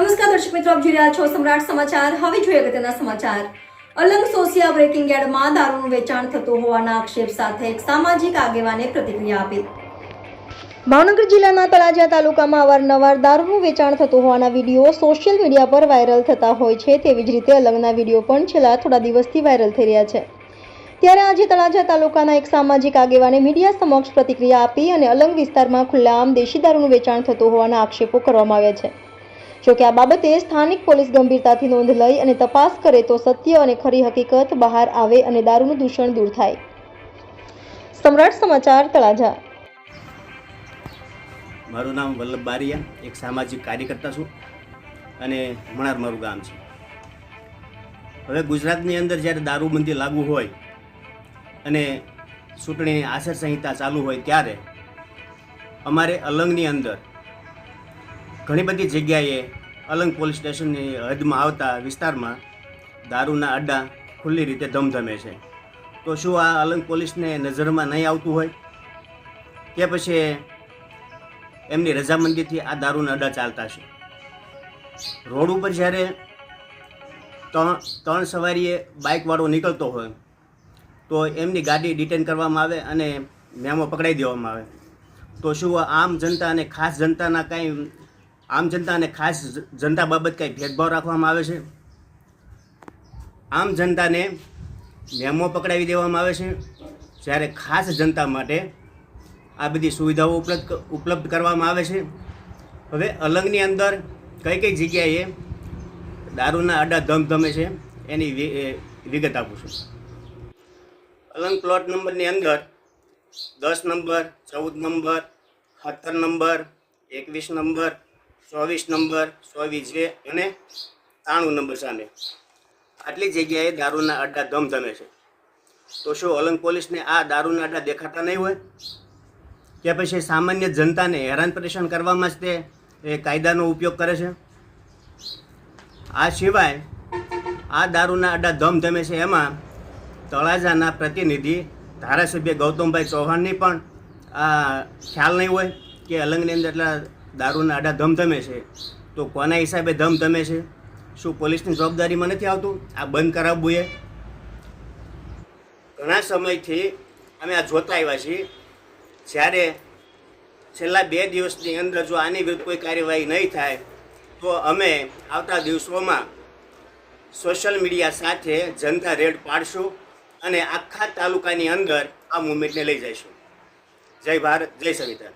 નમસ્કાર દર્શક મિત્રો, આપ જોઈ રહ્યા છો સમ્રાટ સમાચાર. હવે જોઈએ અગત્યના સમાચાર. અલંગ સોસિયા બ્રેકિંગ યાર્ડમાં દારૂનું વેચાણ થતું હોવાના આક્ષેપ સાથે એક સામાજિક આગેવાને પ્રતિક્રિયા આપી. ભાવનગર જિલ્લાના તળાજા તાલુકામાં અવારનવાર દારૂનું વેચાણ થતું હોવાના વીડિયો સોશિયલ મીડિયા પર વાયરલ થતા હોય છે. તેવી જ રીતે અલંગના વીડિયો પણ છેલ્લા થોડા દિવસથી વાયરલ થઈ રહ્યા છે. ત્યારે આજે તળાજા તાલુકાના એક સામાજિક આગેવાને મીડિયા સમક્ષ પ્રતિક્રિયા આપી અને અલંગ વિસ્તારમાં ખુલ્લાઆમ દેશી દારૂનું વેચાણ થતું હોવાના આક્ષેપો કરવામાં આવ્યા છે. જોકે આ બાબતે સ્થાનિક પોલીસ ગંભીરતાથી નોંધ લઈ અને તપાસ કરે તો સત્ય અને ખરી હકીકત બહાર આવે અને દારૂનું દૂષણ દૂર થાય. સમ્રાટ સમાચાર, તળાજા. મારું નામ વલ્લભ બારિયા, એક સામાજિક કાર્યકર્તા છું અને મણાર મારું ગામ છે. હવે ગુજરાતની અંદર જ્યારે દારૂબંધી લાગુ હોય અને ચૂંટણીની આચારસંહિતા ચાલુ હોય ત્યારે અમારે અલંગની અંદર ઘણી બધી જગ્યાએ અલંગ પોલીસ સ્ટેશનની હદમાં આવતા વિસ્તારમાં દારૂના અડ્ડા ખુલ્લી રીતે ધમધમે છે. તો શું આ અલંગ પોલીસને નજરમાં નહીં આવતું હોય? કે પછી એમની રજામંદીથી આ દારૂના અડ્ડા ચાલતા છે? રોડ ઉપર જ્યારે ત્રણ ત્રણ સવારીએ બાઇકવાળો નીકળતો હોય, તો એમની ગાડી ડિટેન કરવામાં આવે અને મેમો પકડાઈ દેવામાં આવે. તો શું આમ જનતા અને ખાસ જનતાના કાંઈ આમ જનતા અને ખાસ જનતા બાબત કંઈ ભેદભાવ રાખવામાં આવે છે? આમ જનતાને મેમો પકડાવી દેવામાં આવે છે? જ્યારે ખાસ જનતા માટે આ બધી સુવિધાઓ ઉપલબ્ધ ઉપલબ્ધ કરવામાં આવે છે? હવે અલંગની અંદર કઈ કઈ જગ્યાએ દારૂના અડ્ડા ધમધમે છે? એની વિગત આપું છું. અલંગ પ્લોટ નંબરની અંદર દસ નંબર, ચૌદ નંબર, સત્તર નંબર, એકવીસ નંબર ચોવીસ નંબર, ચોવીસ જે અને ત્રાણું નંબર સામે. આટલી જગ્યાએ દારૂના અડ્ડા ધમધમે છે. તો શું અલંગ પોલીસને આ દારૂના અડ્ડા દેખાતા નહીં હોય? કે પછી સામાન્ય જનતાને હેરાન પરેશાન કરવામાં જ તે કાયદાનો ઉપયોગ કરે છે? આ સિવાય આ દારૂના અડ્ડા ધમધમે છે એમાં તળાજાના પ્રતિનિધિ ધારાસભ્ય ગૌતમભાઈ ચૌહાણની પણ, આ ખ્યાલ નહીં હોય કે અલંગની અંદર એટલા દારૂના આડા ધમધમે છે. તો કોના હિસાબે ધમધમે છે? શું પોલીસની જવાબદારીમાં નથી આવતું? આ બંધ કરાવવું એ ઘણા સમયથી અમે આ જોતા આવ્યા છીએ. જ્યારે છેલ્લા બે દિવસની અંદર જો આની વિરુદ્ધ કોઈ કાર્યવાહી નહીં થાય, તો અમે આવતા દિવસોમાં સોશિયલ મીડિયા સાથે જનતા રેડ પાડશું અને આખા તાલુકાની અંદર આ મુવમેન્ટને લઈ જઈશું. જય ભારત, જય સંવિધાન